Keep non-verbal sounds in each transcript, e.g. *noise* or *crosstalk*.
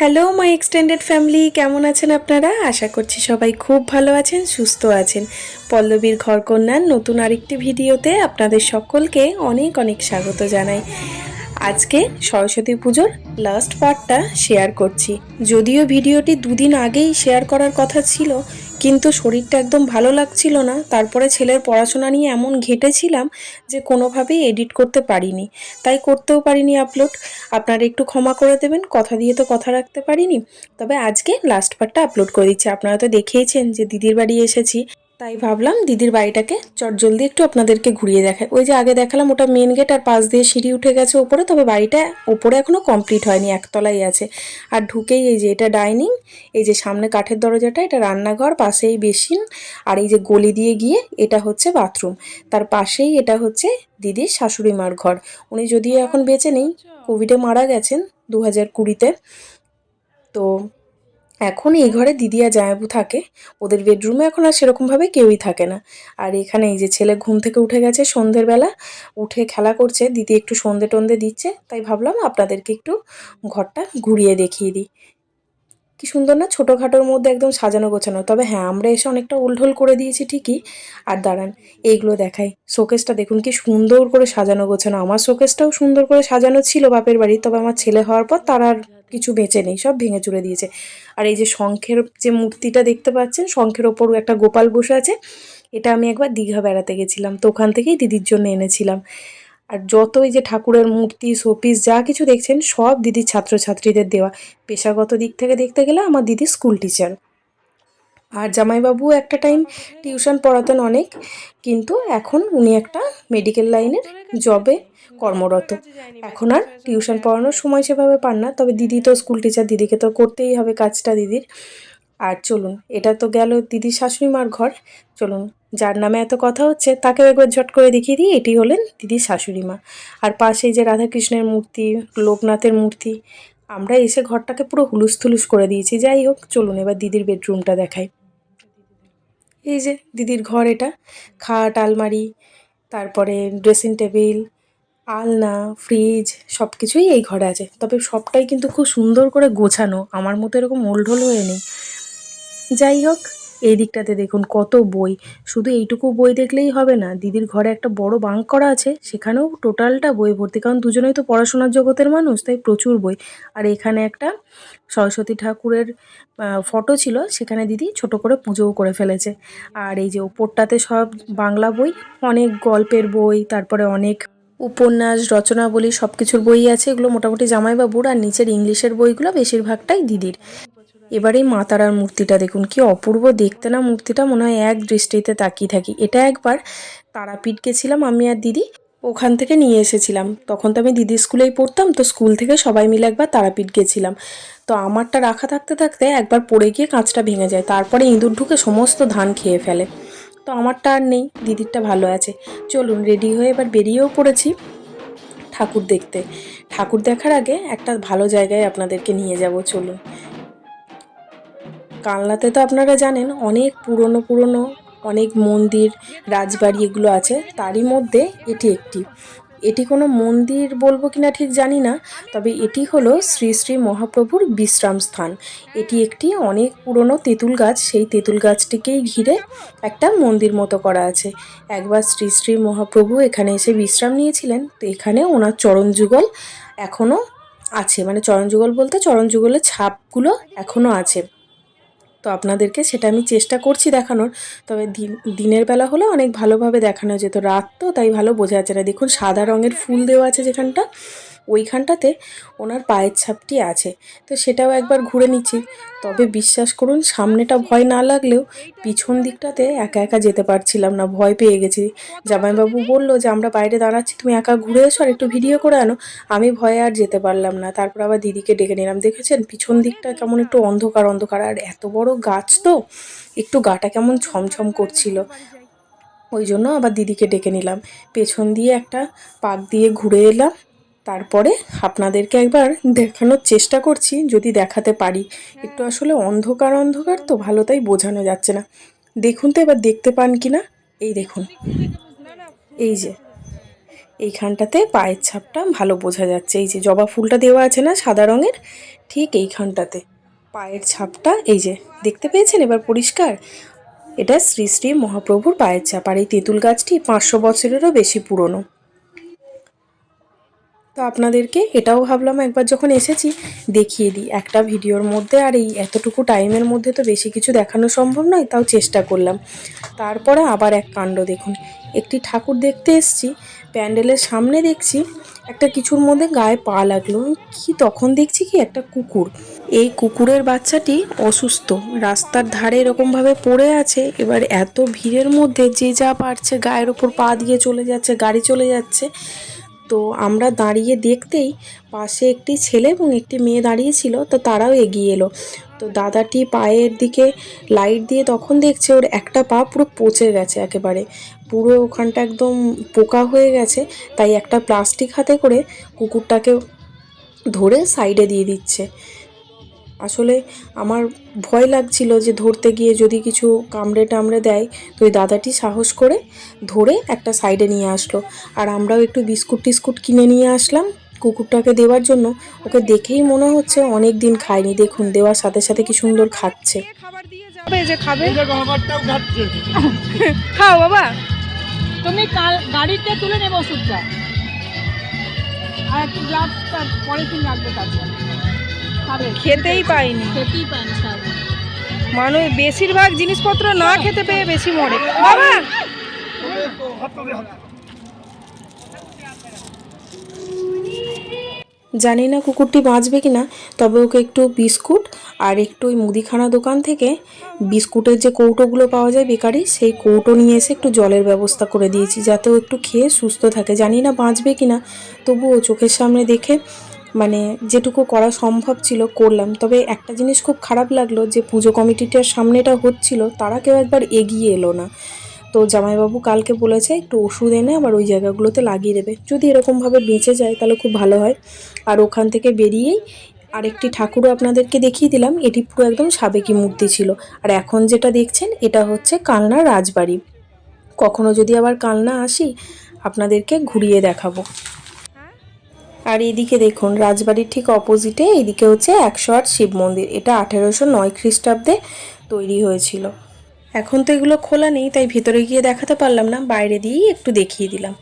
Hello my extended family কেমন আছেন আপনারা? আশা করছি সবাই খুব ভালো আছেন, সুস্থ আছেন। পল্লবীর ঘরকন্যার নতুন আরেকটি ভিডিওতে আপনাদের সকলকে অনেক অনেক স্বাগত জানাই। আজকে সরস্বতী পুজোর লাস্ট পার্টটা শেয়ার করছি। যদিও ভিডিওটি দুদিন আগেই শেয়ার করার কথা ছিল, কিন্তু শরীরটা একদম ভালো লাগছিল না। তারপরে ছেলের পড়াশোনা নিয়ে এমন ঘেটেছিলাম যে কোনোভাবেই এডিট করতে পারিনি। তাই করতেও পারিনি আপলোড আপনারা একটু ক্ষমা করে দেবেন, কথা দিয়ে তো কথা রাখতে পারিনি। তবে আজকে লাস্ট পার্টটা আপলোড করে দিচ্ছি। আপনারা তো দেখেইছেন যে দিদির বাড়ি এসেছি। তাই ভাবলাম দিদির বাড়িটাকে চটজলদি একটু আপনাদেরকে ঘুরিয়ে দেখায় ওই যে আগে দেখালাম ওটা মেন গেট আর পাশ দিয়ে সিঁড়ি উঠে গেছে ওপরে, তবে বাড়িটা ওপরে এখনও কমপ্লিট হয়নি একতলাই আছে। আর ঢুকেই এই যে এটা ডাইনিং এই যে সামনে কাঠের দরজাটা, এটা রান্নাঘর, পাশেই বেসিন, আর এই যে গলি দিয়ে গিয়ে এটা হচ্ছে বাথরুম। তার পাশেই এটা হচ্ছে দিদির শাশুড়ি মার ঘর। উনি যদিও এখন বেঁচে নেই কোভিডে মারা গেছেন দু হাজার কুড়িতে। তো এখন এই ঘরে দিদি আর জামাইবু থাকে। ওদের বেডরুমে এখন আর সেরকমভাবে কেউই থাকে না। আর এখানে এই যে ছেলে ঘুম থেকে উঠে গেছে সন্ধ্যের বেলা, উঠে খেলা করছে, দিদি একটু সন্ধে টন্ধে দিচ্ছে, তাই ভাবলাম আপনাদেরকে একটু ঘরটা ঘুরিয়ে দেখিয়ে দিই। কি সুন্দর না? ছোটোখাটোর মধ্যে একদম সাজানো গোছানো। তবে হ্যাঁ আমরা এসে অনেকটা উলঢোল করে দিয়েছি ঠিকই। আর দাঁড়ান, এইগুলো দেখাই। শোকেসটা দেখুন, কি সুন্দর করে সাজানো গোছানো। আমার শোকেসটাও সুন্দর করে সাজানো ছিল বাপের বাড়ি, তবে আমার ছেলে হওয়ার পর তার আর কিছু বেঁচে নেই, সব ভেঙে চুরে দিয়েছে। আর এই যে শঙ্খের যে মূর্তিটা দেখতে পাচ্ছেন, শঙ্খের ওপরও একটা গোপাল বসে আছে। এটা আমি একবার দীঘা বেড়াতে গেছিলাম, তো ওখান থেকেই দিদির জন্য এনেছিলাম। আর যতই যে ঠাকুরের মূর্তি, শোপিস, যা কিছু দেখছেন, সব দিদির ছাত্রছাত্রীদের দেওয়া। পেশাগত দিক থেকে দেখতে গেলে আমার দিদি স্কুল টিচার। আর জামাইবাবু একটা টাইম টিউশন পড়াতেন অনেক, কিন্তু এখন উনি একটা মেডিকেল লাইনের জবে কর্মরত। এখন আর টিউশন পড়ানোর সময় সেভাবে পান না, তবে দিদি তো স্কুল টিচার, দিদিকে তো করতেই হবে কাজটা দিদির। আর চলুন, এটা তো গেল দিদির শাশুড়ি মার ঘর। চলুন, যার নামে এত কথা হচ্ছে, তাকেও একবার ঝট করে দেখিয়ে দিই, এটি হলেন দিদির শাশুড়ি মা আর পাশেই যে রাধাকৃষ্ণের মূর্তি, লোকনাথের মূর্তি, আমরা এসে ঘরটাকে পুরো হুলুস থুলুস করে দিয়েছি। যাই হোক, চলুন এবার দিদির বেডরুমটা দেখাই। এই যে দিদির ঘর এটা। খাট, আলমারি, তারপরে ড্রেসিং টেবিল, আলনা, ফ্রিজ সব কিছুই এই ঘরে আছে। তবে সবটাই কিন্তু খুব সুন্দর করে গোছানো। আমার মতো এরকম ওলঢোল হয়ে নেই। যাই হোক এই দিকটাতে দেখুন কত বই। শুধু এইটুকু বই দেখলেই হবে না, দিদির ঘরে একটা বড় বাঙ্ক করা আছে, সেখানেও টোটালটা বই ভর্তি। কারণ দুজনেই তো পড়াশোনার জগতের মানুষ, তাই প্রচুর বই। আর এখানে একটা সরস্বতী ঠাকুরের ফটো ছিল, সেখানে দিদি ছোট করে পুজোও করে ফেলেছে। আর এই যে ওপরটাতে সব বাংলা বই, অনেক গল্পের বই, তারপরে অনেক উপন্যাস, রচনাবলী সব কিছুর বই আছে। এগুলো মোটামুটি জামাইবাবুর, আর নিচের ইংলিশের বইগুলো বেশিরভাগটাই দিদির। এবার মা তারার মূর্তিটা দেখুন, কি অপূর্ব। দেখতে না মূর্তিটা মনে হয় এক দৃষ্টিতে তাকিয়ে থাকি। এটা একবার তারাপীঠ গেছিলাম আমি আর দিদি, ওখান থেকে নিয়ে এসেছিলাম। তখন তো আমি দিদি স্কুলেই পড়তাম, তো স্কুল থেকে সবাই মিলে একবার তারাপীঠ গেছিলাম। তো আমারটা রাখা থাকতে থাকতে একবার পড়ে গিয়ে কাঁচটা ভেঙে যায়, তারপরে ইঁদুর ঢুকে সমস্ত ধান খেয়ে ফেলে। তো আমারটা আর নেই, দিদিরটা ভালো আছে। চলুন, রেডি হয়ে এবার বেরিয়েও পড়েছি ঠাকুর দেখতে। ঠাকুর দেখার আগে একটা ভালো জায়গায় আপনাদেরকে নিয়ে যাব, চলুন। কালনাতে তো আপনারা জানেন অনেক পুরনো পুরনো অনেক মন্দির, রাজবাড়ি এগুলো আছে। তারই মধ্যে এটি একটি। এটি কোনো মন্দির বলব কিনা ঠিক জানি না, তবে এটি হলো শ্রী শ্রী মহাপ্রভুর বিশ্রাম স্থান। এটি একটি অনেক পুরনো তেঁতুল গাছ, সেই তেঁতুল গাছটিকেই ঘিরে একটা মন্দির মতো করা আছে। একবার শ্রী শ্রী মহাপ্রভু এখানে এসে বিশ্রাম নিয়েছিলেন, তো এখানে ওনার চরণ যুগল এখনও আছে। মানে চরণ যুগল বলতে চরণ যুগলের ছাপগুলো এখনও আছে। তো আপনাদেরকে সেটা আমি চেষ্টা করছি দেখানোর। তবে দিন, দিনের বেলা হলে অনেক ভালোভাবে দেখানো যেত। রাত তো তাই ভালো বোঝা যাচ্ছে না। দেখুন, সাদা রঙের ফুল দেওয়া আছে যেখানটা। ওইখানটাতে ওনার পায়ের ছাপটি আছে। তো সেটাও একবার ঘুরে নিচ্ছি। তবে বিশ্বাস করুন, সামনেটা ভয় না লাগলেও পিছন দিকটাতে একা একা যেতে পারছিলাম না, ভয় পেয়ে গেছি। জামাইবাবু বলল যে, আমরা বাইরে দাঁড়াচ্ছি, তুমি একা ঘুরে এসো আর একটু ভিডিও করে আনো। আমি ভয়ে আর যেতে পারলাম না। তারপর আবার দিদিকে ডেকে নিলাম। দেখেছেন, পিছন দিকটা কেমন একটু অন্ধকার অন্ধকার। আর এত বড় গাছ তো, একটু গাটা কেমন ছমছম করছিল। ওই জন্য আবার দিদিকে ডেকে নিলাম। পেছন দিয়ে একটা পাক দিয়ে ঘুরে এলাম। তারপরে আপনাদেরকে একবার দেখানোর চেষ্টা করছি, যদি দেখাতে পারি। একটু আসলে অন্ধকার অন্ধকার তো ভালো, তাই বোঝানো যাচ্ছে না। দেখুন তো এবার দেখতে পান কি না? এই দেখুন। এই যে, এইখানটাতে পায়ের ছাপটা ভালো বোঝা যাচ্ছে। এই যে, জবা ফুলটা দেওয়া আছে না সাদা রঙের? ঠিক এইখানটাতে। পায়ের ছাপটা, এই যে, দেখতে পেয়েছেন এবার পরিষ্কার? এটা শ্রী শ্রী মহাপ্রভুর পায়ের ছাপ। আর এই তেঁতুল গাছটি পাঁচশো বছরেরও বেশি পুরনো। তো আপনাদেরকে এটাও ভাবলাম একবার যখন এসেছি দেখিয়ে দিই। একটা ভিডিওর মধ্যে আর এই এতটুকু টাইমের মধ্যে তো বেশি কিছু দেখানো সম্ভব নয়, তাও চেষ্টা করলাম। তারপরে আবার এক কাণ্ড দেখুন। একটি ঠাকুর দেখতে এসছি, প্যান্ডেলের সামনে দেখছি, একটা কিছুর মধ্যে গায়ে পা লাগল। কি তখন দেখছি কি? একটা কুকুর। এই কুকুরের বাচ্চাটি অসুস্থ, রাস্তার ধারে এরকমভাবে পড়ে আছে। এবার এত ভিড়ের মধ্যে যে যা পারছে গায়ের ওপর পা দিয়ে চলে যাচ্ছে, গাড়ি চলে যাচ্ছে তো আমরা দাঁড়িয়ে দেখতেই পাশে একটি ছেলে এবং একটি মেয়ে দাঁড়িয়ে ছিল, তো তারাও এগিয়ে এলো। তো দাদাটি পায়ের দিকে লাইট দিয়ে তখন দেখছে ওর একটা পা পুরো পচে গেছে একেবারে। পুরো ওখানটা একদম পোকা হয়ে গেছে, তাই একটা প্লাস্টিক হাতে করে কুকুরটাকে ধরে সাইডে দিয়ে দিচ্ছে। আসলে আমার ভয় লাগছিল যে ধরতে গিয়ে যদি কিছু কামড়ে টামড়ে দেয় তো ওই দাদাটি সাহস করে ধরে একটা সাইডে নিয়ে আসলো। আর আমরাও একটু বিস্কুট টিস্কুট কিনে নিয়ে আসলাম। কুকুরটাকে দেওয়ার জন্য ওকে দেখেই মনে হচ্ছে অনেক দিন খায়নি। দেখুন দেওয়ার সাথে সাথে কি সুন্দর খাচ্ছে। খাবার দিয়ে যাবে যে খাবে। *laughs* খাও বাবা। তুমি কাল- গাড়িতে তুলে নেব ওষুধটা। আর একটু গ্লাভসটা পরে দিন রাখবে কাছে। খেতেই পাইনি। খেতেই মানুষ বেশিরভাগ জিনিসপত্র না খেতে পেয়ে বেশি মরে। বাবা! জানি না কুকুরটি বাঁচবে কি না তবে ওকে একটু বিস্কুট আর একটু ওই মুদিখানা দোকান থেকে বিস্কুটের যে কৌটোগুলো পাওয়া যায় বেকারি সেই কৌটো নিয়ে এসে একটু জলের ব্যবস্থা করে দিয়েছি যাতে ও একটু খেয়ে সুস্থ থাকে। জানি না বাঁচবে কি না তবুও চোখের সামনে দেখে মানে যেটুকু করা সম্ভব ছিল করলাম। তবে একটা জিনিস খুব খারাপ লাগল যে পুজো কমিটিটার সামনেটা হচ্ছিল, তারা কেউ একবার এগিয়ে এলো না। তো জামাইবাবু কালকে বলেছে, একটু ওষুধ এনে আবার ওই জায়গাগুলোতে লাগিয়ে দেবে। যদি এরকমভাবে বেঁচে যায় তাহলে খুব ভালো হয়। আর ওখান থেকে বেরিয়েই আরেকটি ঠাকুরও আপনাদেরকে দেখিয়ে দিলাম, এটি পুরো একদম সাবেকি মূর্তি ছিল। আর এখন যেটা দেখছেন, এটা হচ্ছে কালনা রাজবাড়ি। কখনো যদি আবার কালনা আসি, আপনাদেরকে ঘুরিয়ে দেখাবো। আর এদিকে দেখুন, রাজবাড়ির ঠিক অপোজিটে এদিকে হচ্ছে একশো আট শিব মন্দির। এটা আঠেরোশো নয় খ্রিস্টাব্দে তৈরি হয়েছিল। এখন তো এগুলো খোলা নেই, তাই ভিতরে গিয়ে দেখাতে পারলাম না, বাইরে দিয়েই একটু দেখিয়ে দিলাম।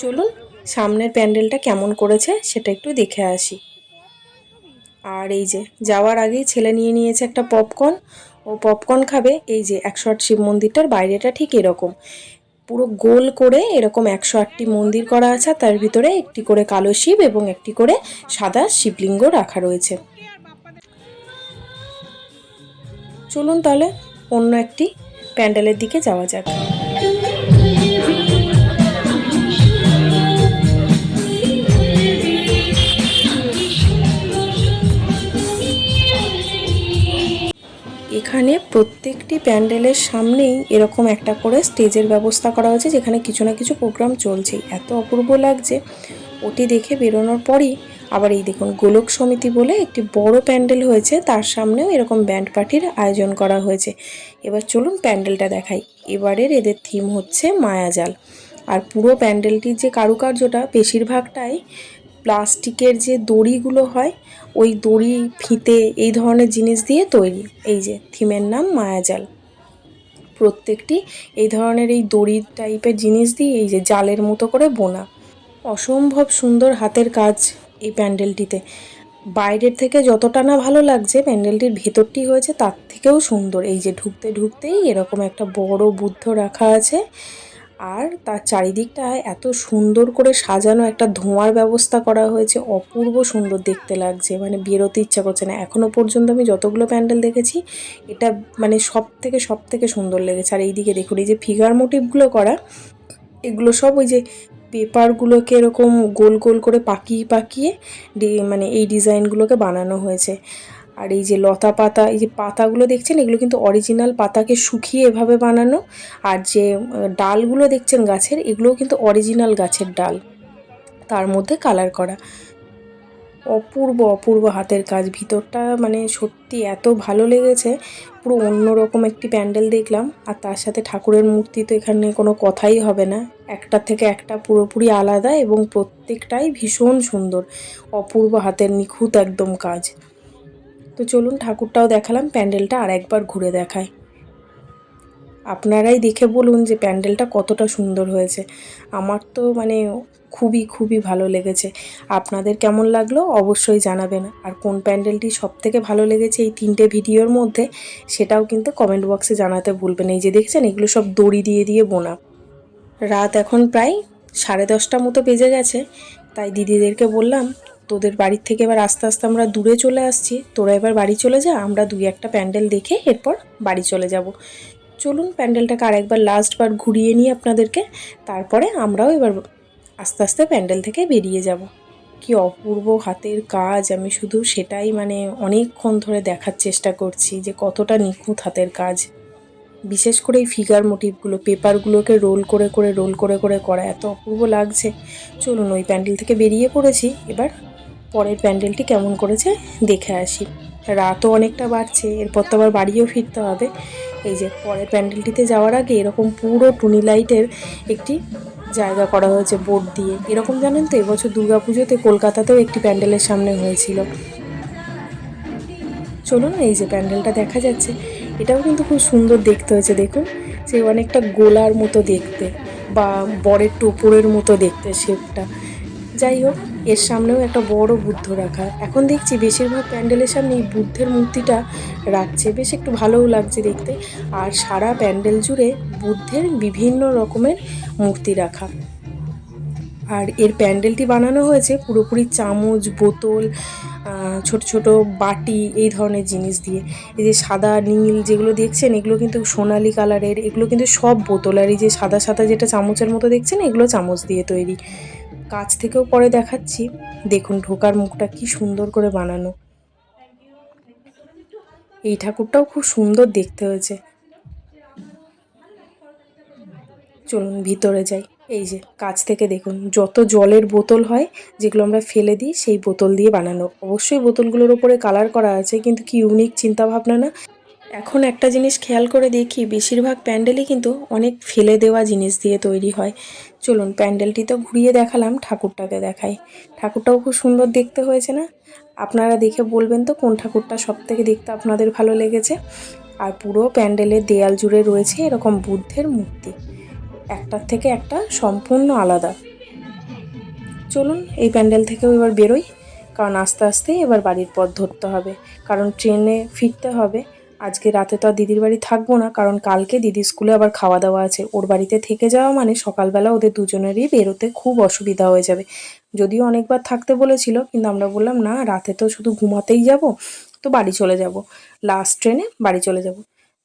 চলুন, সামনের প্যান্ডেলটা কেমন করেছে সেটা একটু দেখে আসি। আর এই যে, যাওয়ার আগেই ছেলে নিয়ে নিয়েছে একটা পপকর্ন ও পপকর্ন খাবে, এই যে একশো আট শিব মন্দিরটার বাইরেটা ঠিক এরকম। পুরো গোল করে এরকম একশো আটটি মন্দির করা আছে তার ভিতরে একটি করে কালো শিব এবং একটি করে সাদা শিবলিঙ্গ রাখা রয়েছে। চলুন তাহলে অন্য একটি প্যান্ডেলের দিকে যাওয়া যাক। এখানে প্রত্যেকটি প্যান্ডেলের সামনেই এরকম একটা করে স্টেজের ব্যবস্থা করা হয়েছে, যেখানে কিছু না কিছু প্রোগ্রাম চলছেই এত অপূর্ব লাগছে। ওটি দেখে বেরোনোর পরই আবার এই দেখুন গোলক সমিতি বলে একটি বড় প্যান্ডেল হয়েছে, তার সামনেও এরকম ব্যান্ড পার্টির আয়োজন করা হয়েছে। এবার চলুন প্যান্ডেলটা দেখাই। এবারের এদের থিম হচ্ছে মায়াজাল। আর পুরো প্যান্ডেলটির যে কারুকার্যটা, বেশিরভাগটাই প্লাস্টিকের যে দড়িগুলো হয়, ওই দড়ি ফিতে এই ধরনের জিনিস দিয়ে তৈরি। এই যে থিমের নাম মায়াজাল। প্রত্যেকটি এই ধরনের এই দড়ি টাইপের জিনিস দিয়ে এই যে জালের মতো করে বোনা। অসম্ভব সুন্দর হাতের কাজ এই প্যান্ডেলটিতে। বাইরের থেকে যতটা না ভালো লাগছে, প্যান্ডেলটির ভেতরটি হয়েছে তার থেকেও সুন্দর। এই যে ঢুকতে ঢুকতেই এরকম একটা বড় বুদ্ধ রাখা আছে। আর তার চারিদিকটা এত সুন্দর করে সাজানো, একটা ধোঁয়ার ব্যবস্থা করা হয়েছে, অপূর্ব সুন্দর দেখতে লাগছে। মানে বেরোতে ইচ্ছা করছে না। এখনও পর্যন্ত আমি যতগুলো প্যান্ডেল দেখেছি, এটা মানে সব থেকে সব থেকে সুন্দর লেগেছে। আর এইদিকে দেখুন, এই যে ফিগার মোটিভগুলো করা, এগুলো সব ওই যে পেপারগুলোকে এরকম গোল গোল করে পাকিয়ে পাকিয়ে মানে এই ডিজাইনগুলোকে বানানো হয়েছে। আর এই যে লতা পাতা, এই যে পাতাগুলো দেখছেন, এগুলো কিন্তু অরিজিনাল পাতাকে শুকিয়ে এভাবে বানানো। আর যে ডালগুলো দেখছেন গাছের, এগুলোও কিন্তু অরিজিনাল গাছের ডাল। তার মধ্যে কালার করা। অপূর্ব অপূর্ব হাতের কাজ। ভিতরটা মানে সত্যি এত ভালো লেগেছে। পুরো অন্যরকম একটি প্যান্ডেল দেখলাম। আর তার সাথে ঠাকুরের মূর্তি তো এখানে কোনো কথাই হবে না। একটার থেকে একটা পুরোপুরি আলাদা এবং প্রত্যেকটাই ভীষণ সুন্দর। অপূর্ব হাতের নিখুঁত একদম কাজ। তো চলুন ঠাকুরটাও দেখালাম, প্যান্ডেলটা আর একবার ঘুরে দেখায় আপনারাই দেখে বলুন যে প্যান্ডেলটা কতটা সুন্দর হয়েছে। আমার তো মানে খুবই খুবই ভালো লেগেছে। আপনাদের কেমন লাগল অবশ্যই জানাবেন। আর কোন প্যান্ডেলটি সব থেকে ভালো লেগেছে এই তিনটে ভিডিওর মধ্যে সেটাও কিন্তু কমেন্ট বক্সে জানাতে ভুলবেন এই যে দেখছেন, এগুলো সব দড়ি দিয়ে দিয়ে বোনা। রাত এখন প্রায় সাড়ে দশটা মতো বেজে গেছে, তাই দিদিদেরকে বললাম তোদের বাড়ির থেকে এবার আস্তে আস্তে আমরা দূরে চলে আসছি। তোরা এবার বাড়ি চলে যা, আমরা দুই একটা প্যান্ডেল দেখে এরপর বাড়ি চলে যাব। চলুন প্যান্ডেলটাকে আরেকবার লাস্টবার ঘুরিয়ে নিই আপনাদেরকে, তারপরে আমরাও এবার আস্তে আস্তে প্যান্ডেল থেকে বেরিয়ে যাব। কি অপূর্ব হাতের কাজ, আমি শুধু সেটাই মানে অনেকক্ষণ ধরে দেখার চেষ্টা করছি যে কতটা নিখুঁত হাতের কাজ। বিশেষ করে এই ফিগার মোটিভগুলো পেপারগুলোকে রোল করে করে রোল করে করে করা, এত অপূর্ব লাগছে। চলুন ওই প্যান্ডেল থেকে বেরিয়ে পড়েছি। এবার পরের প্যান্ডেলটি কেমন করেছে দেখে আসি। রাতও অনেকটা বাড়ছে, এরপর তো আবার বাড়িও ফিরতে হবে। এই যে পরের প্যান্ডেলটিতে যাওয়ার আগে এরকম পুরো টুনি লাইটের একটি জায়গা করা হয়েছে বোর্ড দিয়ে। এরকম জানেন তো, এবছর দুর্গাপুজোতে কলকাতাতেও একটি প্যান্ডেলের সামনে হয়েছিল। চলুন এই যে প্যান্ডেলটা দেখা যাচ্ছে, এটাও কিন্তু খুব সুন্দর দেখতে হয়েছে, দেখুন। সে অনেকটা গোলার মতো দেখতে, বা বরের টোপরের মতো দেখতে শেপটা যাই হোক এর সামনেও একটা বড় বুদ্ধ রাখা। এখন দেখছি বেশিরভাগ প্যান্ডেলের সামনে এই বুদ্ধের মূর্তিটা রাখছে। বেশ একটু ভালোও লাগছে দেখতে। আর সারা প্যান্ডেল জুড়ে বুদ্ধের বিভিন্ন রকমের মূর্তি রাখা। আর এর প্যান্ডেলটি বানানো হয়েছে পুরোপুরি চামচ, বোতল ছোট ছোট বাটি, এই ধরনের জিনিস দিয়ে। এই যে সাদা, নীল যেগুলো দেখছেন, এগুলো কিন্তু সোনালি কালারের, এগুলো কিন্তু সব বোতল। আর এই যে সাদা সাদা যেটা চামচের মতো দেখছেন, এগুলো চামচ দিয়ে তৈরি। কাছ থেকেও পরে দেখাচ্ছি। দেখুন, ঢোকার মুখটা কি সুন্দর করে বানানো। এই ঠাকুরটাও খুব সুন্দর দেখতে হয়েছে। চলুন, ভিতরে যাই। এই যে, কাছ থেকে দেখুন, যত জলের বোতল হয়, যেগুলো আমরা ফেলে দিই, সেই বোতল দিয়ে বানানো। অবশ্যই বোতলগুলোর ওপরে কালার করা আছে, কিন্তু কি ইউনিক চিন্তা ভাবনা না? এখন একটা জিনিস খেয়াল করে দেখি, বেশিরভাগ প্যান্ডেলই কিন্তু অনেক ফেলে দেওয়া জিনিস দিয়ে তৈরি হয়। চলুন, প্যান্ডেলটি তো ঘুরিয়ে দেখালাম, ঠাকুরটাকে দেখাই। ঠাকুরটাও খুব সুন্দর দেখতে হয়েছে না? আপনারা দেখে বলবেন তো, কোন ঠাকুরটা সব থেকে দেখতে আপনাদের ভালো লেগেছে? আর পুরো প্যান্ডেলের দেয়াল জুড়ে রয়েছে এরকম বুদ্ধের মূর্তি। একটার থেকে একটা সম্পূর্ণ আলাদা। চলুন, এই প্যান্ডেল থেকেও এবার বেরোই, কারণ আস্তে আস্তে এবার বাড়ির পথ ধরতে হবে। কারণ ট্রেনে ফিরতে হবে। আজকে রাতে তো আর দিদির বাড়ি থাকব না, কারণ কালকে দিদির স্কুলে আবার খাওয়া দাওয়া আছে। ওর বাড়িতে থেকে যাওয়া মানে সকালবেলা ওদের দুজনেরই বেরোতে খুব অসুবিধা হয়ে যাবে। যদিও অনেকবার থাকতে বলেছিল, কিন্তু আমরা বললাম, না, রাতে তো শুধু ঘুমাতেই যাব, তো বাড়ি চলে যাব। লাস্ট ট্রেনে বাড়ি চলে যাব।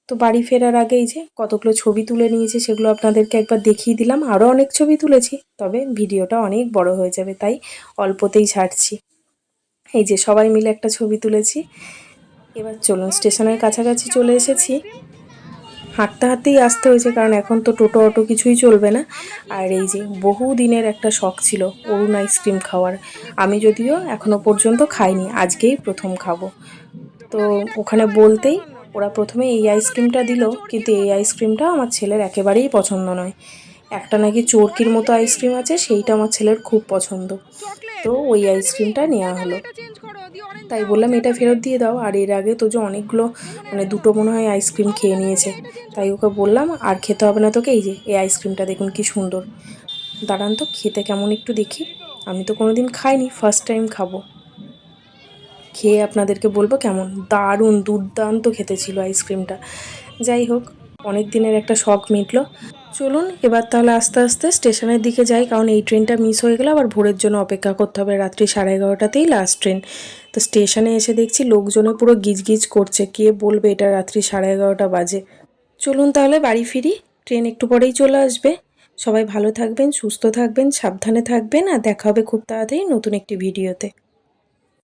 তো বাড়ি ফেরার আগেই যে কতগুলো ছবি তুলে নিয়েছে, সেগুলো আপনাদেরকে একবার দেখিয়ে দিলাম। আরও অনেক ছবি তুলেছি, তবে ভিডিওটা অনেক বড় হয়ে যাবে, তাই অল্পতেই ছাড়ছি। এই যে সবাই মিলে একটা ছবি তুলেছি। এবার চলুন স্টেশনের কাছাকাছি চলে এসেছি। হাঁটতে হাঁটতেই আসতে হয়েছে, কারণ এখন তো টোটো অটো কিছুই চলবে না। আর এই যে বহু দিনের একটা শখ ছিল, অরুণ আইসক্রিম খাওয়ার। আমি যদিও এখনও পর্যন্ত খাইনি, আজকেই প্রথম খাব। তো ওখানে বলতেই ওরা প্রথমে এই আইসক্রিমটা দিল, কিন্তু এই আইসক্রিমটা আমার ছেলের একেবারেই পছন্দ নয়। একটা নাকি চরকির মতো আইসক্রিম আছে, সেইটা আমার ছেলের খুব পছন্দ। তো ওই আইসক্রিমটা নেওয়া হলো। তাই বললাম, এটা ফেরত দিয়ে দাও। আর এর আগে তো যে অনেকগুলো মানে দুটো মনে হয় আইসক্রিম খেয়ে নিয়েছে। তাই ওকে বললাম, আর খেতে হবে না তোকে? এই যে, এই আইসক্রিমটা দেখুন কি সুন্দর। দাঁড়ান তো, খেতে কেমন একটু দেখি। আমি তো কোনোদিন খাইনি ফার্স্ট টাইম খাব। খেয়ে আপনাদেরকে বলব কেমন? দারুণ, দুর্দান্ত খেতে ছিল আইসক্রিমটা। যাই হোক অনেক দিনের একটা শখ মিটলো। চলুন, এবার তাহলে আস্তে আস্তে স্টেশনের দিকে যাই, কারণ এই ট্রেনটা মিস হয়ে গেলে আবার ভোরের জন্য অপেক্ষা করতে হবে। রাত্রি সাড়ে এগারোটাতেই লাস্ট ট্রেন তো স্টেশনে এসে দেখছি লোকজনে পুরো গিজগিজ করছে। কে বলবে এটা রাত্রি সাড়ে এগারোটা বাজে? চলুন তাহলে বাড়ি ফিরি। ট্রেন একটু পরেই চলে আসবে। সবাই ভালো থাকবেন, সুস্থ থাকবেন, সাবধানে থাকবেন, আর দেখা হবে খুব তাড়াতাড়ি নতুন একটি ভিডিওতে।